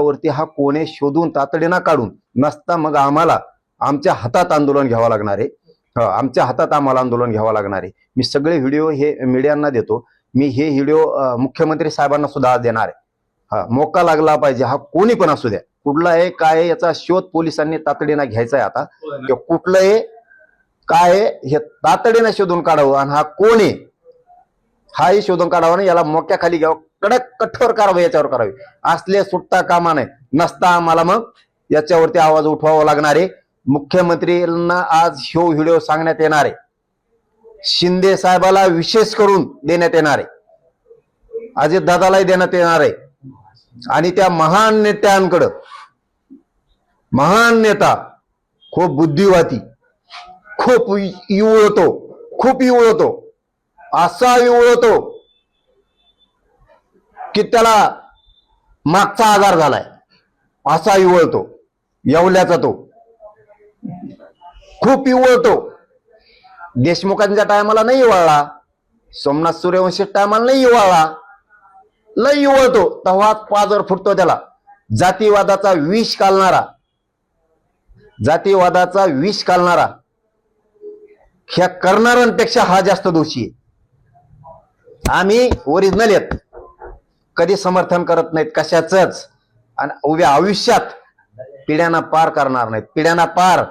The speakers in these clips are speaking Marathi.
वरती हा कोणे शोधून तातडीनं काढून नसता मग आम्हाला आमच्या हातात आंदोलन घ्यावं लागणार आहे. आमच्या हातात आम्हाला आंदोलन घ्यावं लागणार आहे. मी सगळे व्हिडिओ हे मीडियांना देतो. मी हे व्हिडिओ मुख्यमंत्री साहेबांना सुद्धा आज देणार आहे. हा मोका लागला पाहिजे हा कोणी पण असू द्या. कुठला आहे काय याचा शोध पोलिसांनी तातडीनं घ्यायचा आहे आता. किंवा कुठलं आहे काय हे तातडीनं शोधून काढावं आणि हा कोण आहे हाही शोधून काढावा आणि याला मोक्याखाली घ्यावं. कडक कठोर कारवाई याच्यावर करावी. असले सुट्टा कामा नाही नसता आम्हाला मग याच्यावरती आवाज उठवावा लागणार आहे. मुख्यमंत्र्यांना आज ह्यो व्हिडिओ सांगण्यात येणार आहे. शिंदे साहेबाला विशेष करून देण्यात येणार आहे. अजित दादालाही देण्यात येणार आहे. आणि त्या महान नेत्यांकडं महान नेता खूप बुद्धिवादी खूप इवळतो खूप इवळतो असा इवळतो की त्याला मागचा आजार झालाय. असा इवळतो येवल्याचा तो. खूप इवळतो देशमुखांच्या टायमाला नाही इवळला सोमनाथ सूर्यवंशी टायमाला नाही इवळला लय इवळतो तेव्हाच पाजर फुटतो त्याला. जातीवादाचा विष कालणारा. जातीवादाचा विष कालणारा. ह्या करणाऱ्यांपेक्षा हा जास्त दोषी आहे. आम्ही ओरिजिनल आहेत. कधी समर्थन करत नाहीत कशाच आणि उभ्या आयुष्यात पिढ्यांना पार करणार नाहीत. पिढ्यांना पार.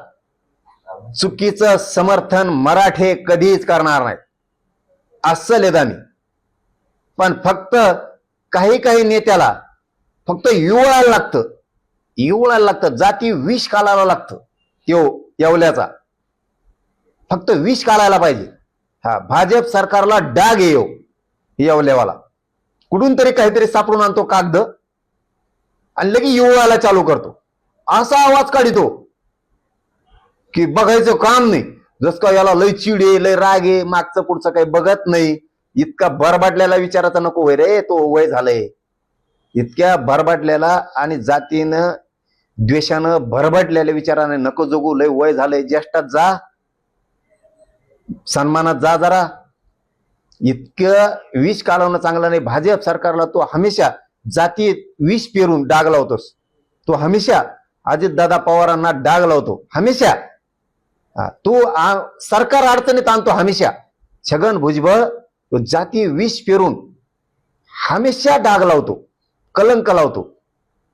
चुकीचं समर्थन मराठे कधीच करणार नाहीत. असं आहेत आम्ही पण फक्त काही काही नेत्याला फक्त युवळायला लागतं. युवळायला लागतं. जाती विष कालायला लागतं. त्यो येवल्याचा. फक्त विष कालायला पाहिजे. हा भाजप सरकारला डाग येऊ येवल्यावाला. कुठून तरी काहीतरी सापडून आणतो कागद आणि लगे युवळाला चालू करतो. असा आवाज काढितो की बघायचं काम नाही. जस का याला लय चिडे लय राग आहे मागचं पुढचं काही बघत नाही. इतका भरबाटल्याला विचाराचा नको वय रे तो वय झालंय. इतक्या भरबाटल्याला आणि जातीनं द्वेषानं भरभटलेल्या विचाराने नको जगू लय वय झालंय. ज्येष्ठात जा. सन्मानात जा जरा. इतकं विष काढवणं चांगलं नाही. भाजप सरकारला तो हमेशा जातीत विष पेरून डाग लावतोस तो हमेशा अजितदादा पवारांना डाग लावतो हमेशा. तो सरकार अडचणीत आणतो हमेशा. छगन भुजबळ तो जाती विष पेरून हमेशा डाग लावतो कलंक लावतो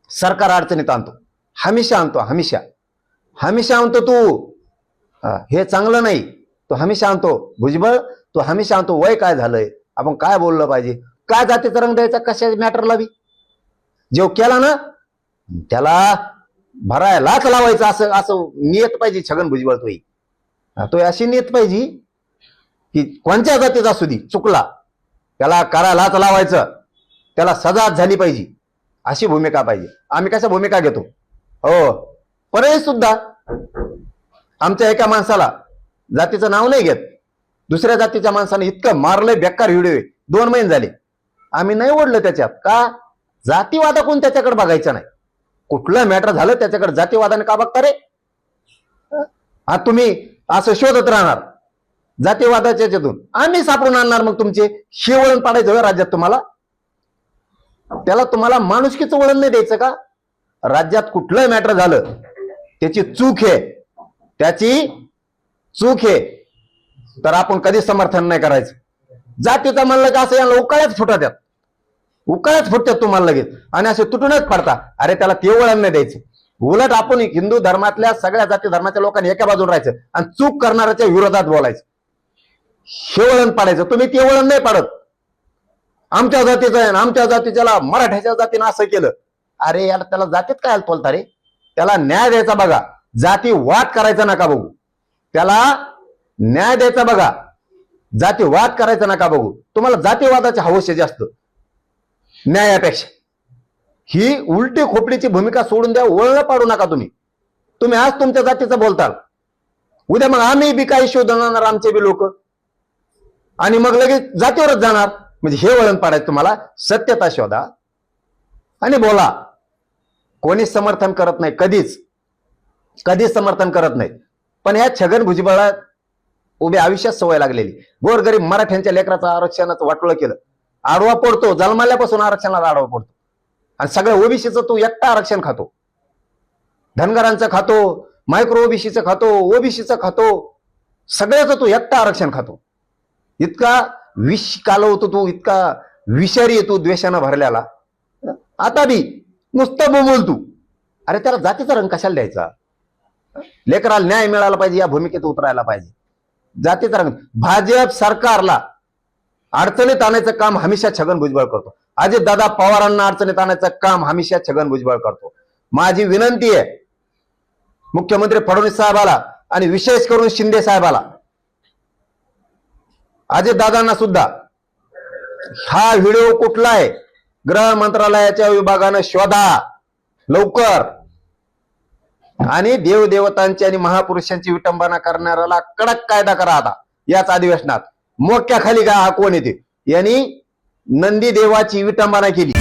सरकार अडचणीत आणतो. हमेशा आणतो हमेशा. हमेशा आणतो तू. हे चांगलं नाही. तो हमेशा आणतो. भुजबळ तो हमेशा सांगतो वय काय झालंय? आपण काय बोललं पाहिजे? काय जातीचा रंग द्यायचा? कशा मॅटरला बी जेव केला ना त्याला भरायलाच लावायचं असं असं नियत पाहिजे छगन भुजबळ तोही. तो अशी नियत पाहिजे की कोणत्या जातीचा असू दे चुकला त्याला करायलाच लावायचं त्याला सजा झाली पाहिजे अशी भूमिका पाहिजे. आम्ही कशा भूमिका घेतो? हो परत सुद्धा आमच्या एका माणसाला जातीचं नाव नाही घेत. दुसऱ्या जातीच्या माणसाने इतकं मारलंय बेकार व्हिडिओ दोन महिने झाले. आम्ही नाही ओढलं त्याच्यात. का? जातीवादा कोण त्याच्याकडे बघायचं नाही. कुठलं मॅटर झालं त्याच्याकडे जातीवादाने का बघता रे? हा तुम्ही असं शोधत राहणार. जातीवादाच्या याच्यातून. आम्ही सापडून आणणार मग तुमचे. शेवळण पाडायचं राज्यात तुम्हाला? त्याला तुम्हाला माणुसकीचं वळण नाही द्यायचं का? राज्यात कुठलं मॅटर झालं? त्याची चूक आहे. त्याची चूक आहे. तर आपण कधीच समर्थन नाही करायचं. जातीचं म्हणलं का असं यांना उकाळ्यात फुटत आहेत उकाळ्यात फुटतात तुम्हाला लगेच. आणि असे तुटूनच पडता. अरे त्याला ते वळण नाही द्यायचं. उलट आपण हिंदू धर्मातल्या सगळ्या जाती धर्माच्या लोकांनी एका बाजूला राहायचं आणि चूक करणाऱ्याच्या विरोधात बोलायचं. हे वळण पाडायचं. तुम्ही ते वळण नाही पाडत. आमच्या जातीचं आहे आमच्या जातीच्याला मराठ्याच्या जातीनं असं केलं. अरे याला त्याला जातीत काय बोलता रे? त्याला न्याय द्यायचा बघा. जाती वाद करायचा नका बघू. त्याला न्याय द्यायचा बघा. जातीवाद करायचा नका बघू. तुम्हाला जातीवादाची हवस आहे जास्त न्यायापेक्षा. ही उलटी खोपडीची भूमिका सोडून द्या वळण पाडू नका तुम्ही. तुम्ही आज तुमच्या जातीचं बोलताल. उद्या मग आम्ही बी काही शोधणार आमचे बी लोक? आणि मग लगेच जातीवरच जाणार. म्हणजे हे वळण पाडायचं तुम्हाला सत्यता शोधा. आणि बोला कोणीच समर्थन करत नाही कधीच. कधीच समर्थन करत नाही. पण या छगन भुजबळा उभ्या आयुष्यात सवय लागलेली. गोरगरीब मराठ्यांच्या लेकराचं आरक्षणाचं वाटोळं केलं. आडवा पडतो जन्माल्यापासून आरक्षणाला आडवा पडतो. आणि सगळ्या ओबीसीचं तू एकटा आरक्षण खातो. धनगरांचं खातो मायक्रो ओबीसीचं खातो ओबीसीचं खातो. सगळ्याचं तू एकटा आरक्षण खातो. इतका विष कालवतो तू इतका विषारी येतो तू द्वेषानं भरल्याला आता बी नुसतं बोबोल तू. अरे त्याला जातीचा रंग कशाला द्यायचा? लेकराला न्याय मिळाला पाहिजे या भूमिकेत उतरायला पाहिजे. जातीचा रंग भाजप सरकारला अडचणीत आणायचं काम हमेशा छगन भुजबळ करतो. अजित दादा पवारांना अडचणीत आणायचं काम हमेशा छगन भुजबळ करतो. माझी विनंती आहे मुख्यमंत्री फडणवीस साहेबाला आणि विशेष करून शिंदे साहेबाला अजित दादांना सुद्धा हा व्हिडिओ कुठला आहे? गृह मंत्रालयाच्या विभागानं शोधा. लवकर. आणि देवदेवतांची आणि महापुरुषांची विटंबना करणाऱ्याला कडक कायदा करा आता. याच अधिवेशनात. मोक्याखाली खाली हा कोण येते? यांनी नंदी देवाची विटंबना केली.